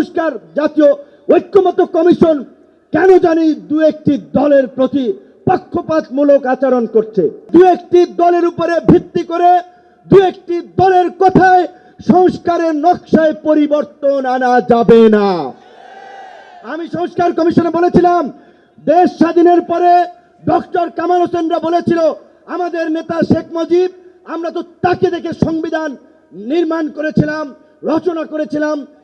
সংস্কার জাতীয় ঐক্যমত কমিশন কেন জানি দু একটি দলের প্রতি পক্ষপাতমূলক আচরণ করছে। দু একটি দলের উপরে ভিত্তি করে দু একটি দলের কথায় সংস্কারের নকশায় পরিবর্তন আনা যাবে না। আমি সংস্কার কমিশনে বলেছিলাম, দেশ স্বাধীনের পরে ডক্টর কামাল হোসেনরা বলেছিল, আমাদের নেতা শেখ মুজিব, আমরা তো তাকে দেখে সংবিধান নির্মাণ করেছিলাম, রচনা করেছিলাম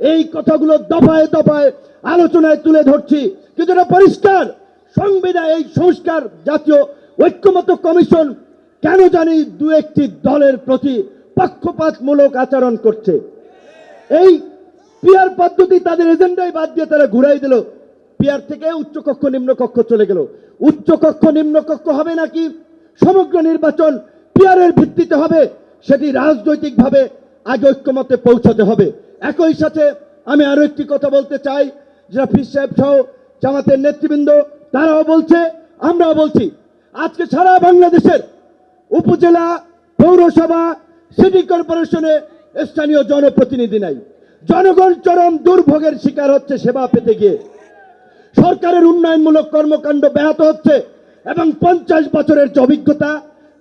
এই কথাগুলো দফায় দফায় আলোচনায় তুলে ধরছি। কিন্তু এটা পরিষ্কার সংবিধান এই সংস্কার জাতীয় ঐক্যমত কমিশন কেন জানি দু একটি দলের প্রতি পক্ষপাতমূলক আচরণ করছে। এই পিয়ার পদ্ধতি তাদের এজেন্ডাই বাদ দিয়ে তারা ঘুরাই দিল। পিয়ার থেকে উচ্চকক্ষ, নিম্নকক্ষ চলে গেল। উচ্চকক্ষ, নিম্নকক্ষ হবে নাকি? সমগ্র নির্বাচন পিয়ারের ভিত্তিতে হবে, সেটি রাজনৈতিকভাবে আগে ঐক্যমতে পৌঁছাতে হবে। একই সাথে আমি আরও একটি কথা বলতে চাই যারা ফির সাহেব সহ জামাতের নেতৃবৃন্দ, তারাও বলছে, আমরাও বলছি, আজকে সারা বাংলাদেশের উপজেলা পৌরসভা, সিটি কর্পোরেশনে স্থানীয় জনপ্রতিনিধি নাই। জনগণ চরম দুর্ভোগের শিকার হচ্ছে সেবা পেতে গিয়ে। সরকারের উন্নয়নমূলক কর্মকাণ্ড ব্যাহত হচ্ছে এবং পঞ্চাশ বছরের অভিজ্ঞতা,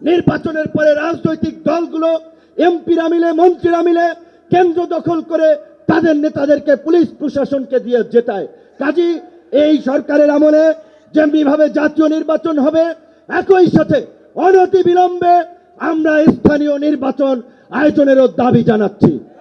নির্বাচনের পরে রাজনৈতিক দলগুলো এমপিরা মিলে মন্ত্রীরা মিলে কেন্দ্র দখল করে তাদের নেতাদেরকে পুলিশ প্রশাসনকে দিয়ে জেতায়। কাজী, এই সরকারের আমলে যেমনিভাবে জাতীয় নির্বাচন হবে, একই সাথে অনতি বিলম্বে আমরা স্থানীয় নির্বাচন আয়োজনেরও দাবি জানাচ্ছি।